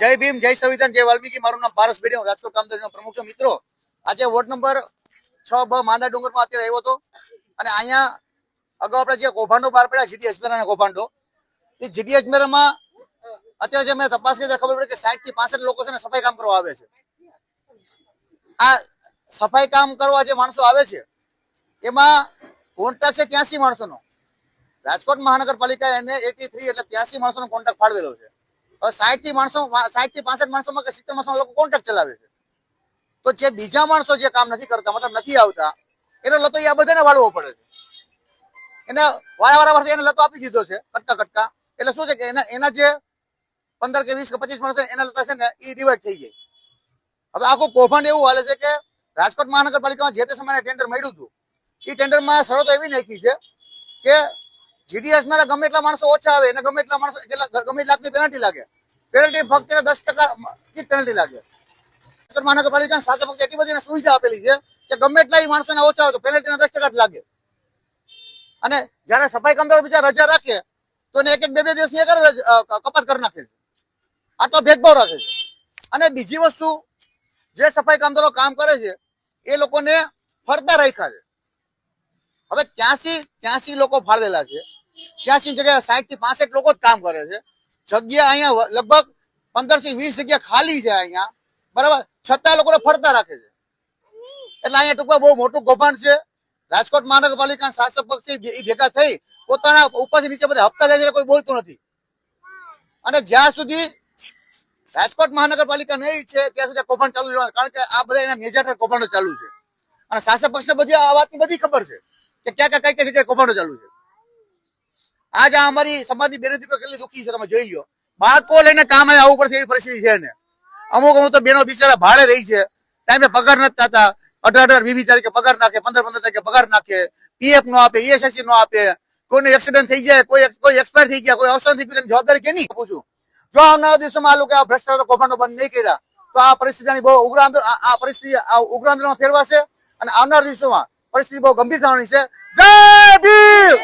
જય ભીમ, જય સંવિધાન, જય વાલ્મીકી. મારું નામ પારસ બેડી, હું રાજકોટ કામદારીનો પ્રમુખ છું. મિત્રો, આજે વોર્ડ નંબર છ બ માંડા ડુંગરમાં અત્યારે આવ્યો હતો. અને અહીંયા અગાઉ આપણે જે કૌભાંડો બહાર પડ્યા જીડી અજમેરાના કૌભાંડો, એ જીડી અજમેરામાં અત્યારે જે મેં તપાસ કરી, ખબર પડી કે સાઠથી પાસઠ લોકો છે સફાઈ કામ કરવા આવે છે. આ સફાઈ કામ કરવા જે માણસો આવે છે, એમાં કોન્ટ્રાક્ટ છે ત્યાંસી માણસોનો. રાજકોટ મહાનગરપાલિકા એને એટી થ્રી એટલે ત્યાંસી માણસોનો કોન્ટ્રાક્ટ ફાળવેલો છે. સાઠથી માણસો સાઠથી પાસઠ માણસોમાં કે સિત્તેર માણસો લોકો કોન્ટ્રાક્ટ ચલાવે છે. તો જે બીજા માણસો જે કામ નથી કરતા, મતલબ નથી આવતા, એનો લતો આ બધાને વાળવો પડે છે. એને વારા વારા એને લતો આપી દીધો છે, કટકા કટકા. એટલે શું છે કે એના એના જે પંદર કે વીસ કે પચીસ માણસો એના લતા છે ને એ ડિવાઈડ થઈ જાય. હવે આખું કૌભાંડ એવું હાલે છે કે રાજકોટ મહાનગરપાલિકામાં જે તે સમયે ટેન્ડર મળ્યું હતું એ ટેન્ડરમાં શરતો એવી નાખી છે કે જીડીએસમાં ગમે એટલા માણસો ઓછા આવે, એને ગમે એટલા માણસો ગમે એટલા લાખની પેનલ્ટી લાગે. પેનલ્ટી ફક્ત દસ ટકા પેનલ્ટી લાગે. મહાનગરપાલિકા સાથે ફક્ત એટલી બધી સુવિધા આપેલી છે કે ગમે એટલા માણસો માણસોને ઓછા આવે તો પેનલ્ટી દસ ટકા જ લાગે. અને જયારે સફાઈ કામદારો બીજા રજા રાખે, તો એક એક બે બે દિવસની એક કપાત કરી નાખે છે. આટલો ભેદભાવ રાખે છે. અને બીજી વસ્તુ, જે સફાઈ કામદારો કામ કરે છે, એ લોકોને ફરતા રાખ્યા છે. હવે ત્યાંસી ત્યાંસી લોકો ફાળવેલા છે. ત્યાંસી જગ્યાએ સાઠથી પાસઠ લોકો જ કામ કરે છે. જગ્યા અહીંયા લગભગ પંદરથી વીસ જગ્યા ખાલી છે અહીંયા. બરાબર? છતાં લોકો ફરતા રાખે છે. એટલે અહીંયા ટૂંકમાં બહુ મોટું કૌભાંડ છે. રાજકોટ મહાનગરપાલિકા શાસક પક્ષ ભેગા થઈ પોતાના ઉપરથી નીચે બધા હપ્તા લે છે કોઈ બોલતું નથી. અને જ્યાં સુધી રાજકોટ મહાનગરપાલિકા નહીં છે, ત્યાં સુધી કૌભાંડ ચાલુ રહેવાનું. કારણ કે આ બધા એના મેજર કૌભાંડો ચાલુ છે. અને શાસક પક્ષને બધી આ વાતની બધી ખબર છે કે ક્યાં ક્યાં કઈ કઈ જગ્યાએ કૌભાંડો ચાલુ છે. આજ અમારી સમાજની બેરોજગારી કેટલી દુઃખી છે તમે જોઈ લો બાળકો લઈને કામ આવે આવવું પડશે એવી પરિસ્થિતિ છે ને. અમુક અમુક તો બેનો બિચારા ભાડે રહી છે. ટાઈમે પગાર નથી થતા. અઢાર અઢાર, વીસ તારીખે પગાર નાખે, પંદર પંદર તારીખે પગાર નાખે. પીએફ નો આપે ઈએસએસસી નો આપે. કોઈને એક્સિડન્ટ થઈ જાય, કોઈ કોઈ એક્સપાયર થઈ ગયા, કોઈ અવસર થઈ ગયું જવાબદારી કે નહીં પૂછું. જો આવનારા દિવસોમાં આ લોકો આ ભ્રષ્ટાચાર કૌભાંડો બંધ નહીં કર્યા, તો આ પરિસ્થિતિની બહુ ઉગ્ર આ પરિસ્થિતિ આ ઉગ્ર ફેરવાશે અને આવનારા દિવસોમાં પરિસ્થિતિ બહુ ગંભીર થવાની છે. જય ભીમ!